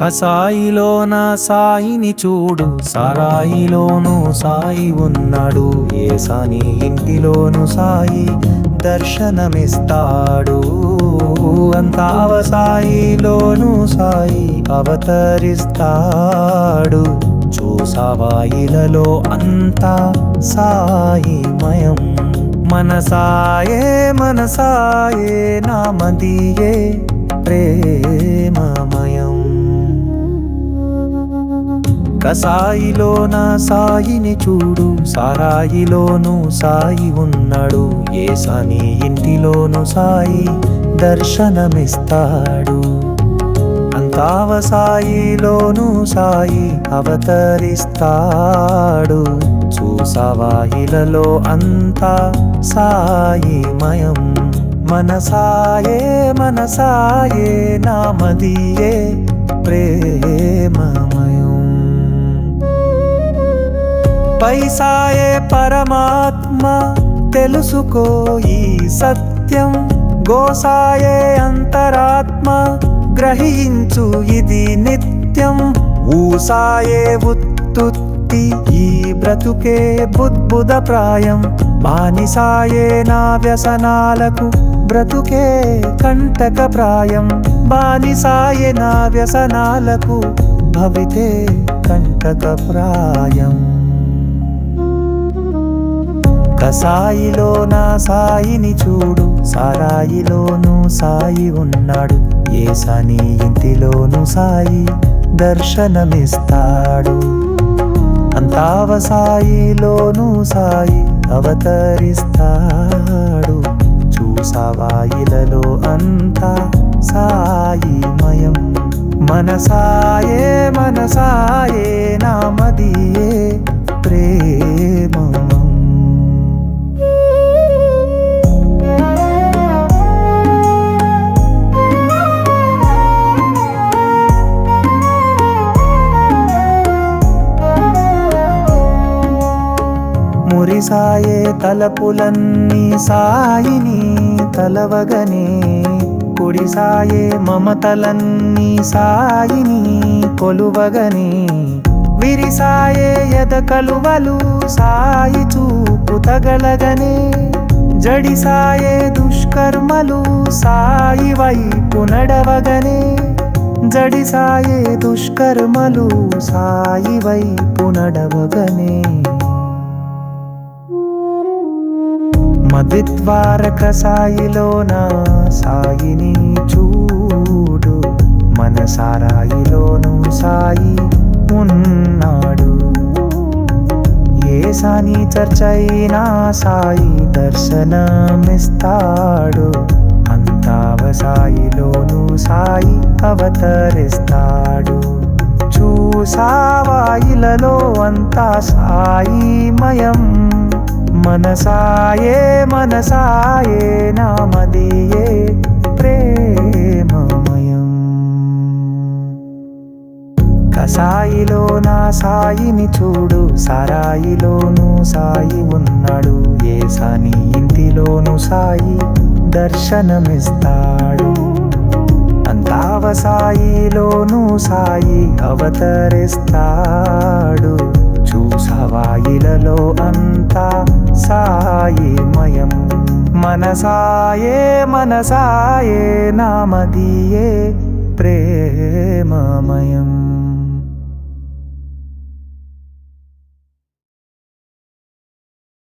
కసాయిలోన సాయిని చూడు సారాయిలోను సాయి ఉన్నాడు. ఏసాని ఇంటిలోను సాయి దర్శనమిస్తాడు. అంతావ సాయిలోను సాయి అవతరిస్తాడు. చూసావాయిలలో అంతా సాయిమయం మనసాయే మనసాయే నామదియే ప్రేమమయం. కసాయిలోన సాయిని చూడు సారాయిలోను సాయి ఉన్నాడు. ఏసాని ఇంటిలోను సాయి దర్శనమిస్తాడు. అంతావ సాయిలోను సాయి అవతరిస్తాడు. చూసావాయిలలో అంతా సాయిమయం మనసాయే మనసాయే నామదియే ప్రేమమయం. పైసాయే పరమాత్మ తెలుసుకో ఈ సత్యం. గోసాయే అంతరాత్మ గ్రహించు ఇది నిత్యం. ఊసాయే ఉత్తుత్తి ఈ బ్రతుకే బుద్బుద ప్రాయం. బానిసాయే నా వ్యసనాలకు బ్రతుకే కంటక ప్రాయం. బానిసాయే నా వ్యసనాలకు భవితే కంటక ప్రాయం. కసాయిలో నా సాయిని చూడు సారాయిలోను సాయి ఉన్నాడు. ఏసాని ఇంటిలోను సాయి దర్శనమిస్తాడు. అంతావ సాయిలోను సాయి అవతరిస్తాడు. చూసావాయిలలో అంతా సాయిమయం మనసాయే మనసాయే సాయే తలపులన్నీ సాయిని తలవగనే. కుడి సాయే మమతలన్నీ సాయిని కొలువగనే. విరిసాయే ఎద కలువలు సాయి చూపు తగలగనే జడిసాయే దుష్కర్మలు సాయి వైపు నడవగనే. జడిసాయే దుష్కర్మలు సాయి వైపు నడవగనే. మదిద్వారక సాయిలోన సాయిని చూడు మన సారాయిలోను సాయి ఉన్నాడు. ఏ సాని చర్చైనా సాయి దర్శనమిస్తాడు. అంతావ సాయిలోను సాయి అవతరిస్తాడు. చూసావాయిలలో అంతా సాయిమయం మనసాయే మనసాయే నామదియే ప్రేమమయం. కసాయిలో నా సాయిని చూడు సారాయిలోనూ సాయి ఉన్నాడు. ఏసాని ఇంటిలోను సాయి దర్శనమిస్తాడు. అంతావసాయిలోనూ సాయి అవతరిస్తాడు. చూసవాయిలలో అంతా మనసాయే మనసాయే నామదియే ప్రేమమయం.